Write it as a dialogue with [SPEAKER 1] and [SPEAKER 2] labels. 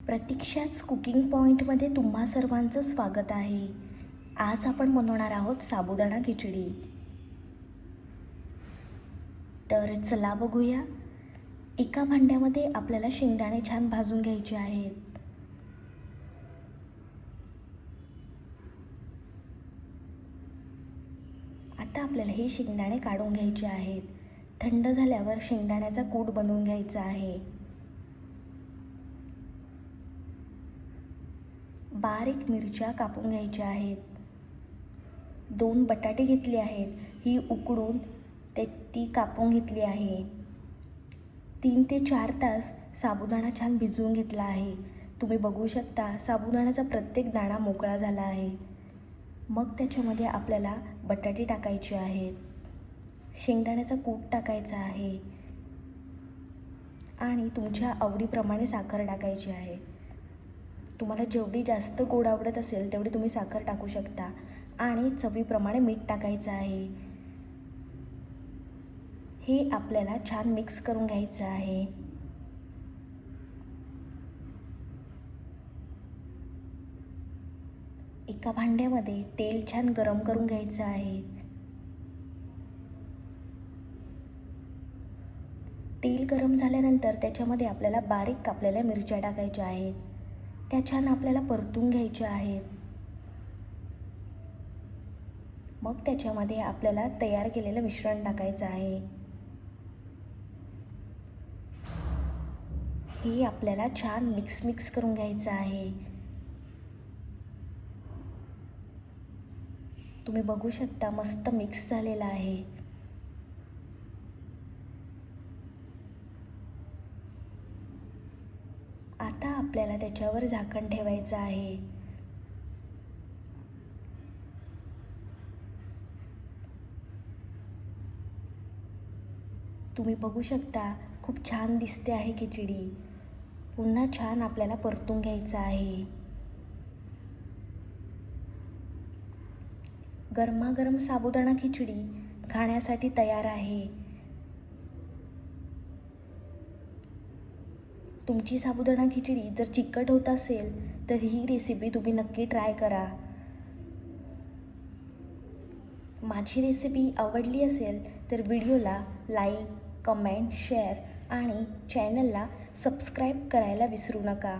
[SPEAKER 1] प्रतीक्षाच cooking पॉईंटमध्ये तुम्हा सर्वांचं स्वागत आहे. आज आपण बनवणार आहोत साबुदाणा खिचडी. तर चला बघूया. एका भांड्यामध्ये आपल्याला शेंगदाणे छान भाजून घ्यायचे आहेत. आता आपल्याला हे शेंगदाणे काढून घ्यायचे आहेत. थंड झाल्यावर शेंगदाण्याचा कूट बनवून घ्यायचा आहे. बारीक मिरच्या कापून घ्यायच्या आहेत. दोन बटाटे घेतले आहेत. ही उकडून ते ती कापून घेतली आहे. तीन ते चार तास साबुदाणा छान भिजवून घेतला आहे. तुम्ही बघू शकता साबुदाण्याचा प्रत्येक दाणा मोकळा झाला आहे. मग त्याच्यामध्ये आपल्याला बटाटे टाकायचे आहेत. शेंगदाण्याचा कूट टाकायचा आहे. आणि तुमच्या आवडीप्रमाणे साखर टाकायची आहे. तुम्हाला जेवढी जास्त गोड आवडत असेल तेवढी तुम्ही साखर टाकू शकता. आणि चवीप्रमाणे मीठ टाकायचं आहे. हे आपल्याला छान मिक्स करून घ्यायचं आहे. एका भांड्यामध्ये तेल छान गरम करून घ्यायचं आहे. तेल गरम झाल्यानंतर त्याच्यामध्ये आपल्याला बारीक कापलेल्या मिरच्या टाकायच्या आहेत. त्या छान आपल्याला परतून घ्यायच्या आहेत. मग त्याच्यामध्ये आपल्याला तयार केलेलं मिश्रण टाकायचं आहे. हे आपल्याला छान मिक्स मिक्स करून घ्यायचं आहे. तुम्ही बघू शकता मस्त मिक्स झालेला आहे. आता आपल्याला त्याच्यावर झाकण ठेवायचं आहे. तुम्ही बघू शकता खूप छान दिसते आहे खिचडी. पुन्हा छान आपल्याला परतून घ्यायचं आहे. गरमागरम साबुदाणा खिचडी खाण्यासाठी तयार आहे. तुमची साबुदाणा खिचडी जर चिकट होत असेल तर ही रेसिपी तुम्ही नक्की ट्राय करा. माझी रेसिपी आवडली असेल तर व्हिडिओला लाईक कमेंट शेअर आणि चॅनलला सबस्क्राईब करायला विसरू नका.